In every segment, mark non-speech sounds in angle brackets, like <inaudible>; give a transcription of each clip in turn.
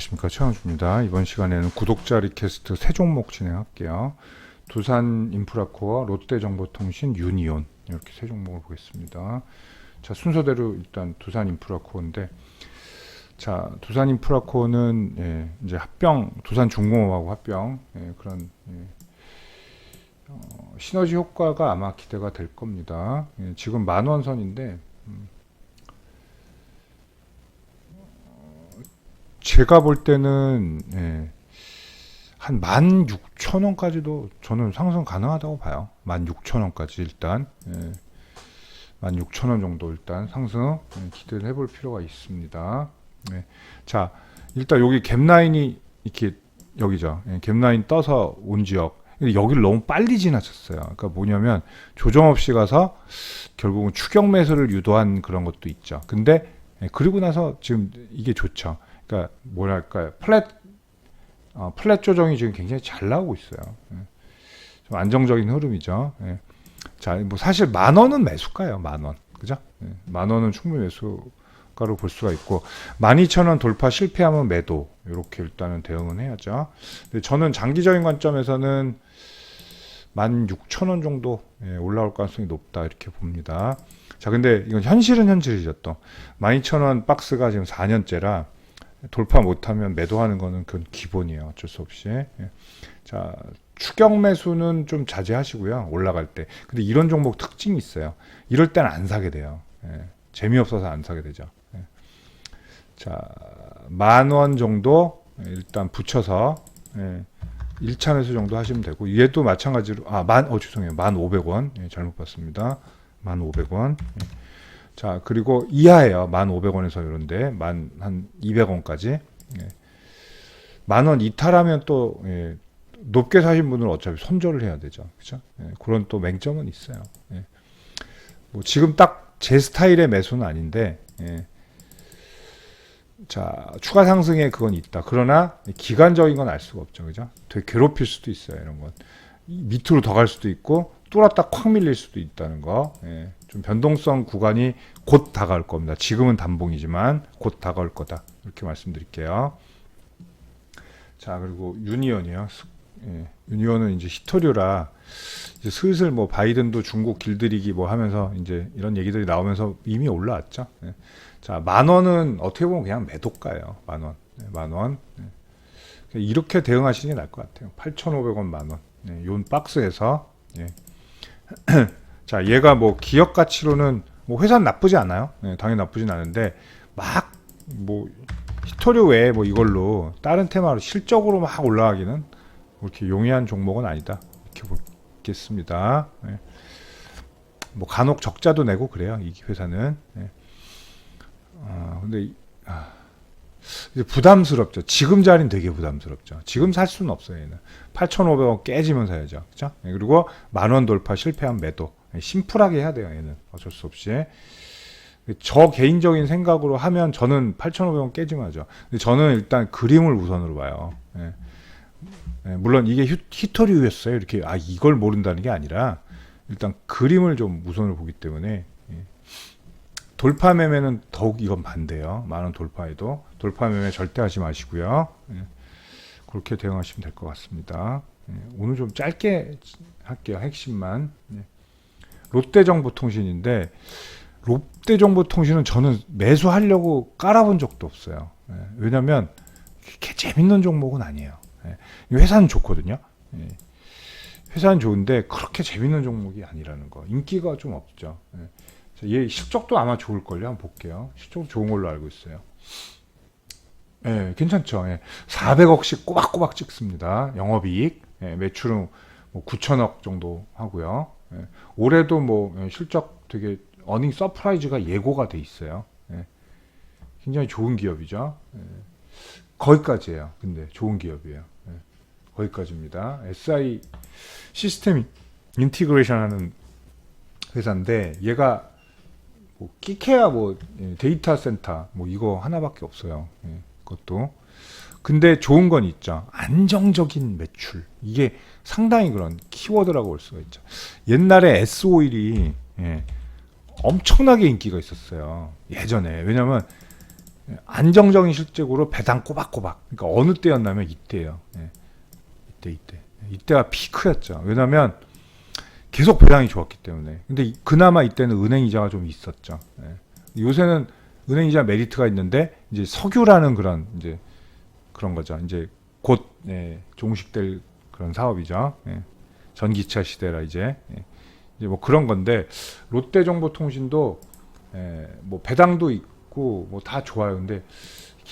안녕하십니까 최영주입니다. 이번 시간에는 구독자 리퀘스트 세 종목 진행할게요. 두산 인프라코어, 롯데정보통신, 유니온 이렇게 세 종목을 보겠습니다. 자 순서대로 일단 두산 인프라코어인데 자 두산 인프라코어는 예, 이제 합병 두산 중공업하고 합병 예, 그런 예, 어, 시너지 효과가 아마 기대가 될 겁니다. 예, 지금 만원 선인데 제가 볼 때는 예, 한 16,000원까지도 저는 상승 가능하다고 봐요. 16,000원까지 일단 예, 16,000원 정도 일단 상승 예, 기대를 해볼 필요가 있습니다. 예. 자 일단 여기 갭라인이 이렇게 여기죠. 예, 갭라인 떠서 온 지역 여기를 너무 빨리 지나쳤어요. 그러니까 뭐냐면 조정 없이 가서 결국은 추격 매수를 유도한 그런 것도 있죠. 근데 예, 그리고 나서 지금 이게 좋죠. 그러니까 뭐랄까요 플랫 어, 플랫 조정이 지금 굉장히 잘 나오고 있어요. 예. 좀 안정적인 흐름이죠. 예. 자, 뭐 사실 만 원은 매수가예요. 만 원, 그죠? 예. 만 원은 충분히 매수가로 볼 수가 있고 만 이천 원 돌파 실패하면 매도 이렇게 일단은 대응은 해야죠. 근데 저는 장기적인 관점에서는 만 육천 원 정도 예, 올라올 가능성이 높다 이렇게 봅니다. 자, 근데 이건 현실은 현실이죠 또. 만 이천 원 박스가 지금 4년째라 돌파 못하면 매도하는 거는 그건 기본이에요. 어쩔 수 없이. 예. 자, 추격 매수는 좀 자제하시고요. 올라갈 때. 근데 이런 종목 특징이 있어요. 이럴 때는 안 사게 돼요. 예. 재미없어서 안 사게 되죠. 예. 자, 만 원 정도 일단 붙여서 예. 1차 매수 정도 하시면 되고 얘도 마찬가지로 아, 만 어 죄송해요. 만 500원. 예, 잘못 봤습니다. 만 500원. 예. 자, 그리고 이하예요. 만 500원에서 이런데 만한 200원까지. 예. 만원 이탈하면 또 예, 높게 사신 분은 어차피 손절을 해야 되죠. 그죠? 예, 그런 또 맹점은 있어요. 예. 뭐 지금 딱 제 스타일의 매수는 아닌데 예. 자, 추가 상승에 그건 있다. 그러나 기간적인 건 알 수가 없죠. 그죠? 되게 괴롭힐 수도 있어요. 이런 건. 밑으로 더 갈 수도 있고 뚫었다 콱 밀릴 수도 있다는 거. 예. 좀 변동성 구간이 곧 다가올 겁니다. 지금은 단봉이지만 곧 다가올 거다. 이렇게 말씀드릴게요. 자, 그리고 유니온이요. 스- 예. 유니온은 이제 히토류라 이제 슬슬 뭐 바이든도 중국 길들이기 뭐 하면서 이제 이런 얘기들이 나오면서 이미 올라왔죠. 예. 자, 만 원은 어떻게 보면 그냥 매도가예요. 만 원. 네, 만 원. 네. 이렇게 대응하시는 게 나을 것 같아요. 8,500원 만 원. 네, 요 박스에서 예. <clears throat> 자, 얘가 뭐 기업 가치로는 뭐 회사는 나쁘지 않아요. 네, 당연히 나쁘진 않은데 막 뭐 히토류 외에 뭐 이걸로 다른 테마로 실적으로 막 올라가기는 그렇게 용이한 종목은 아니다. 이렇게 보겠습니다. 네. 뭐 간혹 적자도 내고 그래요. 이 회사는. 네. 아, 근데 이- 아, 부담스럽죠. 지금 자리는 되게 부담스럽죠. 지금 살 수는 없어요. 얘는 8,500원 깨지면 사야죠. 네, 그리고 만 원 돌파 실패한 매도. 네, 심플하게 해야 돼요. 얘는 어쩔 수 없이. 저 개인적인 생각으로 하면 저는 8,500원 깨지면 하죠. 근데 저는 일단 그림을 우선으로 봐요. 예. 예, 물론 이게 히- 히토류였어요. 이렇게 아 이걸 모른다는 게 아니라 일단 그림을 좀 우선으로 보기 때문에 예. 돌파 매매는 더욱 이건 반대요. 만원 돌파에도 돌파 매매 절대 하지 마시고요. 예. 그렇게 대응하시면 될 것 같습니다. 예. 오늘 좀 짧게 할게요. 핵심만. 예. 롯데정보통신인데 롯데정보통신은 저는 매수하려고 깔아본 적도 없어요. 예. 왜냐하면 그렇게 재밌는 종목은 아니에요. 예. 이 회사는 좋거든요. 예. 회사는 좋은데 그렇게 재밌는 종목이 아니라는 거. 인기가 좀 없죠. 예. 자, 얘 실적도 아마 좋을 걸요. 한번 볼게요. 실적 좋은 걸로 알고 있어요. 예, 괜찮죠. 예. 400억씩 꼬박꼬박 찍습니다. 영업이익, 예, 매출은 뭐 9천억 정도 하고요. 예. 올해도 뭐 예, 실적 되게 어닝 서프라이즈가 예고가 돼 있어요. 예. 굉장히 좋은 기업이죠. 예. 거기까지예요. 근데 좋은 기업이에요. 예. 거기까지입니다. SI 시스템 인티그레이션 하는 회사인데 얘가 뭐 끼케야 뭐 예, 데이터 센터 뭐 이거 하나밖에 없어요. 예, 그것도. 근데 좋은 건 있죠. 안정적인 매출. 이게 상당히 그런 키워드라고 볼 수가 있죠. 옛날에 S 오일이 예, 엄청나게 인기가 있었어요. 예전에. 왜냐면 예, 안정적인 실적으로 배당 꼬박꼬박. 그러니까 어느 때였냐면 이때예요. 예. 이때 이때. 이때가 피크였죠. 왜냐하면 계속 배당이 좋았기 때문에. 근데 이- 그나마 이때는 은행 이자가 좀 있었죠. 예. 요새는 은행 이자 메리트가 있는데 이제 석유라는 그런 이제 그런 거죠. 이제 곧 예, 종식될 그런 사업이죠. 예. 전기차 시대라 이제 예. 이제 뭐 그런 건데 롯데정보통신도 예, 뭐 배당도 있고 뭐 다 좋아요. 근데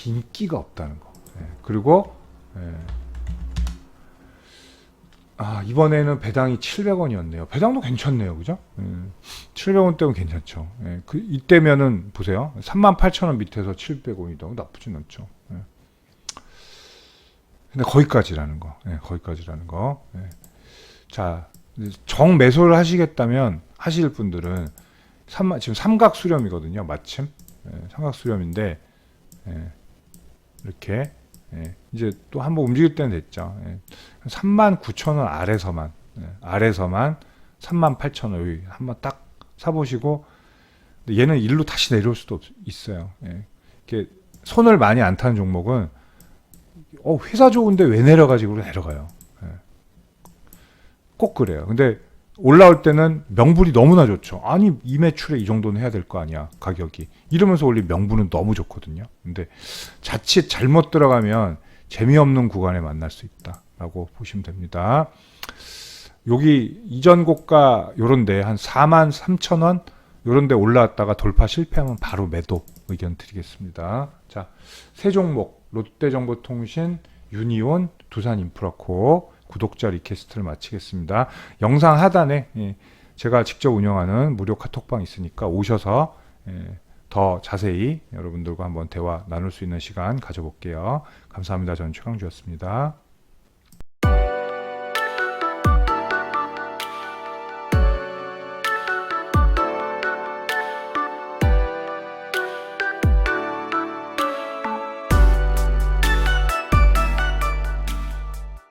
인기가 없다는 거. 예. 그리고 예. 아 이번에는 배당이 700원이었네요. 배당도 괜찮네요, 그죠? 음, 700원대면 괜찮죠. 예, 그 이때면은 보세요, 38,000원 밑에서 700원이다. 나쁘진 않죠. 예. 근데 거기까지라는 거, 예, 거기까지라는 거. 예. 자, 정 매수를 하시겠다면 하실 분들은 삼, 지금 삼각 수렴이거든요, 마침 예, 삼각 수렴인데 예, 이렇게 예, 이제 또 한번 움직일 때는 됐죠. 예. 3만 9천 원 아래서만 예, 아래서만 3만 8천 원 한번 딱 사보시고 얘는 일로 다시 내려올 수도 없, 있어요. 예. 이렇게 손을 많이 안 타는 종목은 어 회사 좋은데 왜 내려가지고 내려가요. 예. 꼭 그래요. 근데 올라올 때는 명분이 너무나 좋죠. 아니 이 매출에 이 정도는 해야 될 거 아니야 가격이 이러면서 올린 명분은 너무 좋거든요. 근데 자칫 잘못 들어가면 재미없는 구간에 만날 수 있다라고 보시면 됩니다. 여기 이전 고가 요런데 한 4만 3천 원 요런데 올라왔다가 돌파 실패하면 바로 매도 의견 드리겠습니다. 자, 세 종목 롯데정보통신, 유니온, 두산인프라코 구독자 리퀘스트를 마치겠습니다. 영상 하단에 예, 제가 직접 운영하는 무료 카톡방 있으니까 오셔서 예, 더 자세히 여러분들과 한번 대화 나눌 수 있는 시간 가져볼게요. 감사합니다. 저는 최강주였습니다.